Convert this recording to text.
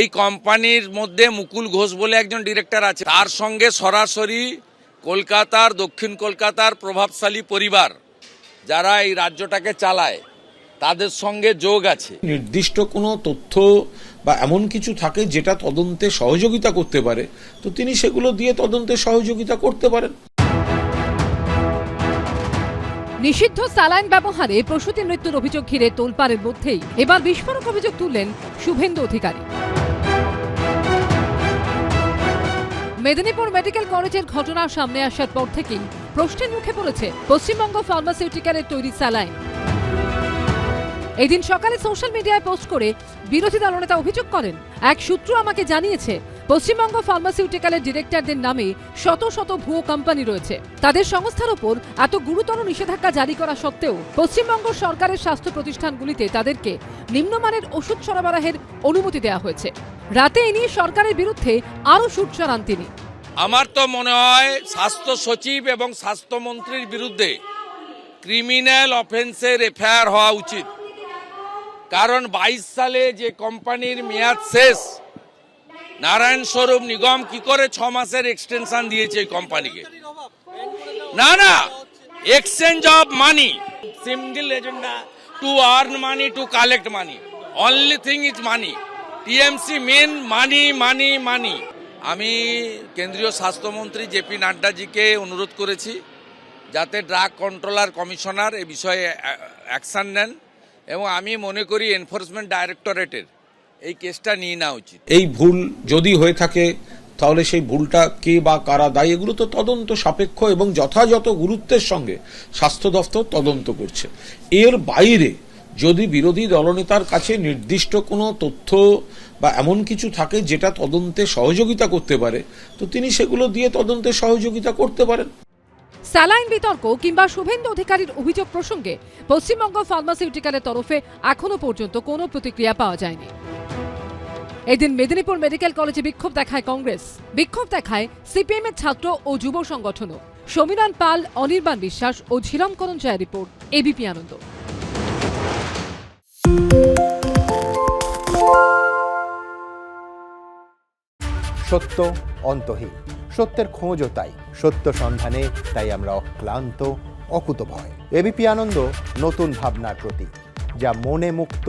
এই কোম্পানির মধ্যে মুকুল ঘোষ বলে একজন ডিরেক্টর আছে। তার সঙ্গে সরাসরি কলকাতার দক্ষিণ কলকাতার প্রভাবশালী পরিবার যারা এই রাজ্যটাকে চালায় তাদের সঙ্গে যোগ আছে। নির্দিষ্ট কোনো তথ্য বা এমন কিছু থাকে যেটা তদন্তে সহযোগিতা করতে পারে তো তিনি সেগুলো দিয়ে তদন্তে সহযোগিতা করতে পারেন। নিষিদ্ধ স্যালাইন ব্যবহারে প্রসূতি মৃত্যুর অভিযোগ ঘিরে তোলপাড়ের মধ্যেই। এবার বিস্ফোরক অভিযোগ তুললেন শুভেন্দু অধিকারী। মেদিনীপুর মেডিকেল কলেজের ঘটনা সামনে আসার পর থেকেই প্রশ্নের মুখে পড়েছে পশ্চিমবঙ্গ ফার্মাসিউটিক্যালের তৈরি স্যালাইন। এদিন সকালে সোশ্যাল মিডিয়ায় পোস্ট করে বিরোধী দলনেতা অভিযোগ করেন, এক সূত্র আমাকে জানিয়েছে পশ্চিমবঙ্গ ফার্মাসিউটিক্যালের ডিরেক্টরদের নামে শত শত ভুয়ো কোম্পানি রয়েছে। তাদের সংস্থার ওপর এত গুরুতর নিষেধাজ্ঞা জারি করা সত্ত্বেও পশ্চিমবঙ্গ সরকারের স্বাস্থ্য প্রতিষ্ঠানগুলিতে তাদেরকে নিম্নমানের ওষুধ সরবরাহের অনুমতি দেওয়া হয়েছে। রাতে এ নিয়ে সরকারের বিরুদ্ধে আরও সুট চড়ান তিনি। আমার তো মনে হয় স্বাস্থ্য সচিব এবং স্বাস্থ্যমন্ত্রীর বিরুদ্ধে ক্রিমিনাল অফেন্সের এফআইআর হওয়া উচিত। কারণ বাইশ সালে যে কোম্পানির মেয়াদ শেষ নারায়ণ স্বরূপ নিগম কি করে ছ মাসের এক্সটেনশন দিয়েছে এই কোম্পানিকে না না exchange of money single agenda to earn money to collect money only thing is money TMC main money money money আমি কেন্দ্রীয় স্বাস্থ্যমন্ত্রী জেপি নাড্ডাজিকে অনুরোধ করেছি যাতে ড্রাগ কন্ট্রোলার কমিশনার এ বিষয়ে অ্যাকশন নেন এবং আমি মনে করি এনফোর্সমেন্ট ডাইরেক্টরেটের এই কেসটা নিয়ে নেওয়া উচিত। এই ভুল যদি হয়ে থাকে তাহলে সেই ভুলটা কে বা কারা দায়ী এগুলো তো তদন্ত সাপেক্ষ এবং যথাযথ গুরুত্বের সঙ্গে স্বাস্থ্য দফতর তদন্ত করছে। এর বাইরে যদি বিরোধী দলনেতার কাছে নির্দিষ্ট কোনো তথ্য বা এমন কিছু থাকে যেটা তদন্তে সহযোগিতা করতে পারে তো তিনি সেগুলো দিয়ে তদন্তে সহযোগিতা করতে পারেন। স্যালাইন বিতর্ক কিংবা শুভেন্দু অধিকারীর অভিযোগ প্রসঙ্গে পশ্চিমবঙ্গ ফার্মাসিউটিক্যালের তরফে এখনও পর্যন্ত কোনো প্রতিক্রিয়া পাওয়া যায়নি। এদিন মেদিনীপুর মেডিকেল কলেজে বিক্ষোভ দেখায় কংগ্রেস। বিক্ষোভ দেখায় সিপিএম এর ছাত্র ও যুব সংগঠনও। সমীরণ পাল, অনির্বাণ বিশ্বাস ও ঝিলম করঞ্জয় রিপোর্ট, এবিপি আনন্দ। সত্য অন্তহীন। সত্যের খোঁজও তাই। সত্য সন্ধানে তাই আমরা অক্লান্ত, অকুতভয়। এবিপি আনন্দ, নতুন ভাবনার প্রতীক, যা মনে মুক্ত